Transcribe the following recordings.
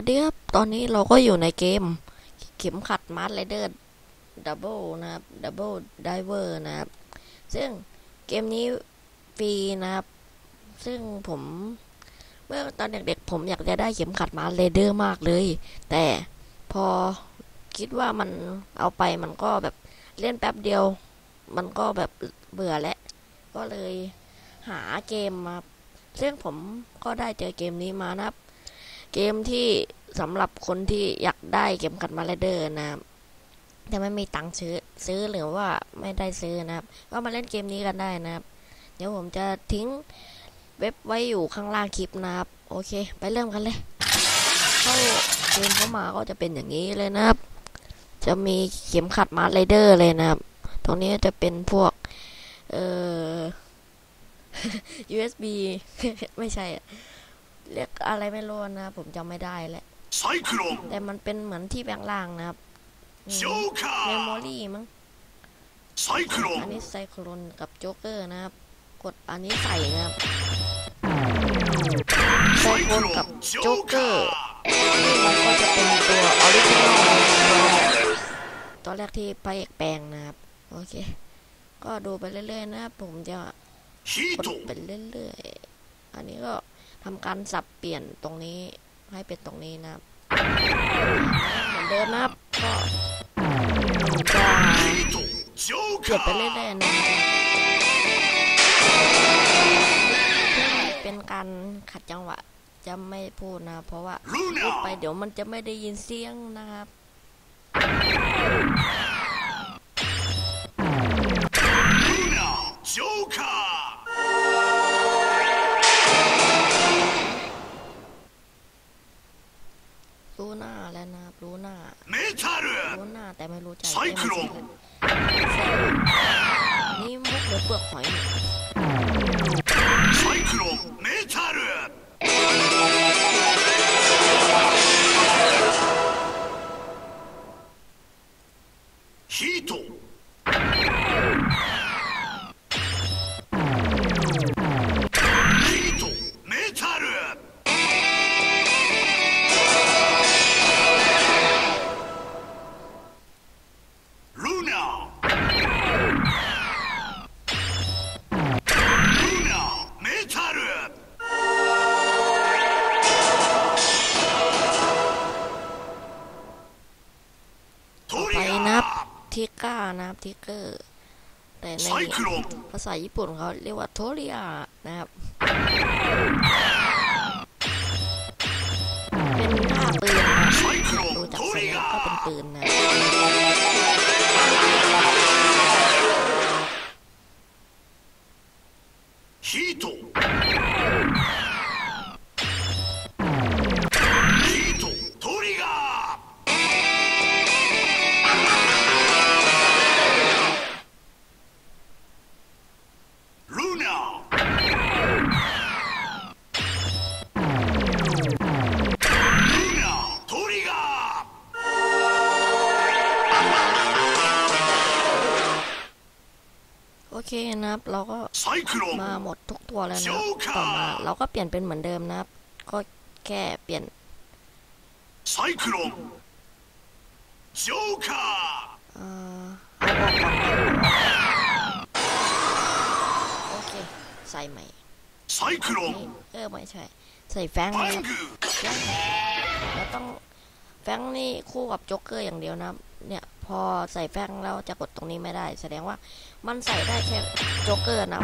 วัสดีครับ ตอนนี้เราก็อยู่ในเกม เข็มขัดมาร์ไรเดอร์ดับเบิลนะครับดับเบิลไดเวอร์นะครับ ซึ่งเกมนี้ฟรีนะครับ ซึ่งผม เมื่อตอนเด็กๆผมอยากจะได้เข็มขัดมาร์ไรเดอร์มากเลย แต่พอคิดว่ามันเอาไปมันก็แบบเล่นแป๊บเดียว มันก็แบบเบื่อแล้ว ก็เลยหาเกมมา ซึ่งผมก็ได้เจอเกมนี้มานะครับ เกมที่สำหรับคนที่อยากได้เข็มขัดมาร์ไรเดอร์นะครับแต่ไม่มีตังค์ซื้อซื้อหรือว่าไม่ได้ซื้อนะครับ ก็มาเล่นเกมนี้กันได้นะครับ เดี๋ยวผมจะทิ้งเว็บไว้อยู่ข้างล่างคลิปนะครับ โอเค ไปเริ่มกันเลย เข้าเกมเข้ามาก็จะเป็นอย่างนี้เลยนะครับ จะมีเข็มขัดมาร์ไรเดอร์เลยนะครับ ตรงนี้จะเป็นพวก เอ่อ USB ไม่ใช่อะ เรียกอะไรไม่รู้นะครับผมจำไม่ได้แหละแต่มันเป็นเหมือนที่แปลงล่างนะครับเมมโมรี่มั้งอันนี้ไซโคลนกับโจ๊กเกอร์นะครับ กดอันนี้ใส่นะครับไซโคลนกับโจ๊กเกอร์มันก็จะเป็นตัวออริจินอลตอนแรกที่ไปแปลงนะครับ โอเค ก็ดูไปเรื่อยๆนะครับผมจะกดไปเรื่อยๆ อันนี้ก็ ทำการสับเปลี่ยนตรงนี้ให้เป็นตรงนี้นะครับเหมือนเดิมนะครับก็จะเกิดไปเรื่อยๆนะเป็นการขัดจังหวะจะไม่พูดนะ เพราะว่าพูดไปเดี๋ยวมันจะไม่ได้ยินเสียงนะครับโจคา รู้หน้าแล้วนะรู้หน้ารู้หน้าแต่ไม่รู้ใจไซคลอนนี่มุกหรือเปลือกหอยไซคลอนเมทัล ก้านะครับทิกเกอร์แต่ในภาษาญี่ปุ่นเขาเรียกว่าโทเรียนะครับะครับ เราก็มาหมดทุกตัวแล้วนะต่อมาเราก็เปลี่ยนเป็นเหมือนเดิมนะครับ ก็แค่เปลี่ยนไซคลอนโจ๊กเกอร์โอเค ใส่ใหม่ไซคลอนเออไม่ใช่ ใส่แฟงนะครับเราต้องแฟงนี่คู่กับโจ๊กเกอร์อย่างเดียวนะเนี่ย พอใส่แฟงแล้วจะกดตรงนี้ไม่ได้ แสดงว่ามันใส่ได้แค่โจ๊กเกอร์นะ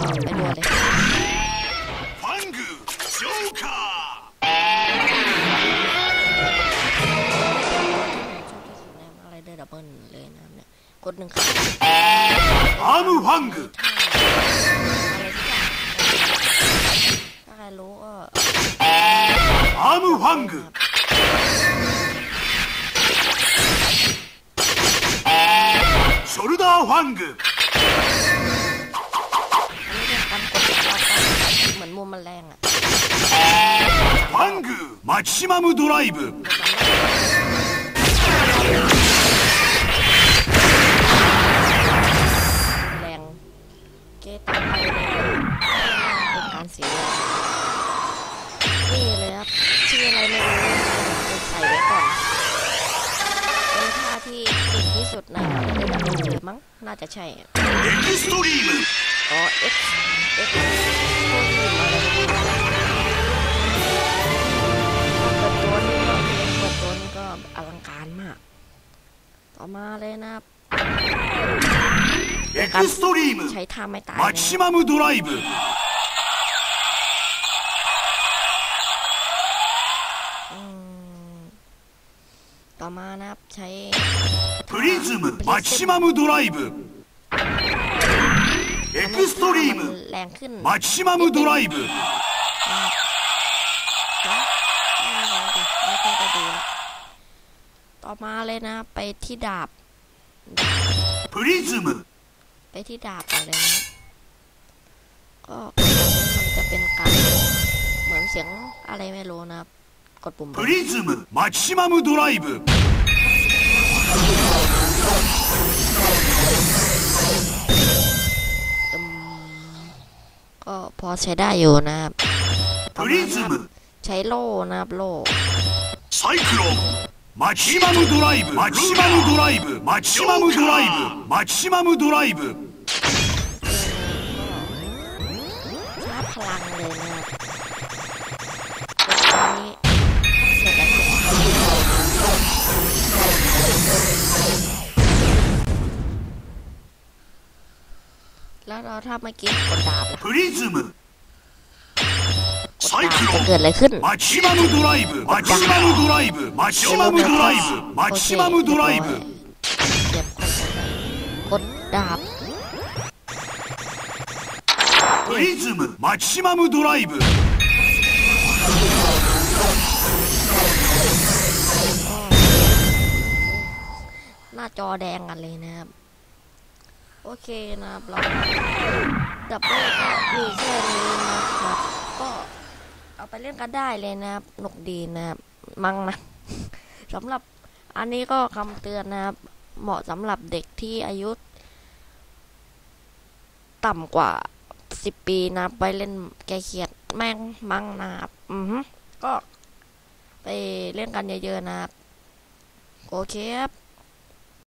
ก็ไปดูเลยฟังกูโจ๊กเกอร์อะไรเดอดับเบิลเลยนะเนี่ยกดหนึ่งครั้งอามูฟังก์ถ้าใครรู้ก็อามูฟังก์ ョルダーファング อันนี้เป็นการกดต่อไปเหมือนมุมมันแรงอ่ะ ファングマキシマムドライブ แรงเกตามไปเลยเป็นการเสียเวลานี่เลยครับชื่อ เลยมั้ง น่าจะใช่ エクストリーム อ๋อ X X พวกนี้มาเลยเปิดตัวนี้ก็เปิดตัวนี้ก็อลังการมาก ต่อมาเลยนะครับ エクストリーム ใช้ท่าไม่ตาย マ นะ キシマムドライブ อืมต่อมานะครับ ใช้ プリズムマキシマムドライブエクストリー มัน ム แรงขึ้น マキシマムドライブ ไม่ค่อยจะดีละต่อมาเลยนะ ไปที่ดาบ プリズム ไปที่ดาบก่อนเลยนะ ก็มันจะเป็นการเหมือนเสียงอะไรไม่รู้นะครับ กดปุ่ม プリズムマキシマムドライブ อืม ก็พอใช้ได้อยู่นะครับ プリズム ใช้โล่นะครับโล่ サイクロンマキシマムドライブマキシマムドライブマキシマムドライブマキシマムドライブ ชาร์จพลังเลยนะครับ แล้วเราถ้าเมื่อกี้กดดาบล่ะ プリズム ก サ ด イ ดาบ クロ จะ ン เกิดอะไรขึ้น マキシマムドライブマキシマムドライブマキシマムドライブマキシマムドライブ เก็บกดดาบ プリズムマキシマムドライブ หน้าจอแดงกันเลยนะครับ โอเคนะครับเราดับเบิลก็มีแค่นี้นะครับ ก็เอาไปเล่นกันได้เลยนะครับหนุกดีนะครับมั้งนะสำหรับอันนี้ก็คำเตือนนะครับ เหมาะสำหรับเด็กที่อายุ ต่ำกว่าสิบปีนะไปเล่นแกเขียดแม่งมั้งนะครับอือก็ไปเล่นกันเยอะๆนะครับ โอเคครับ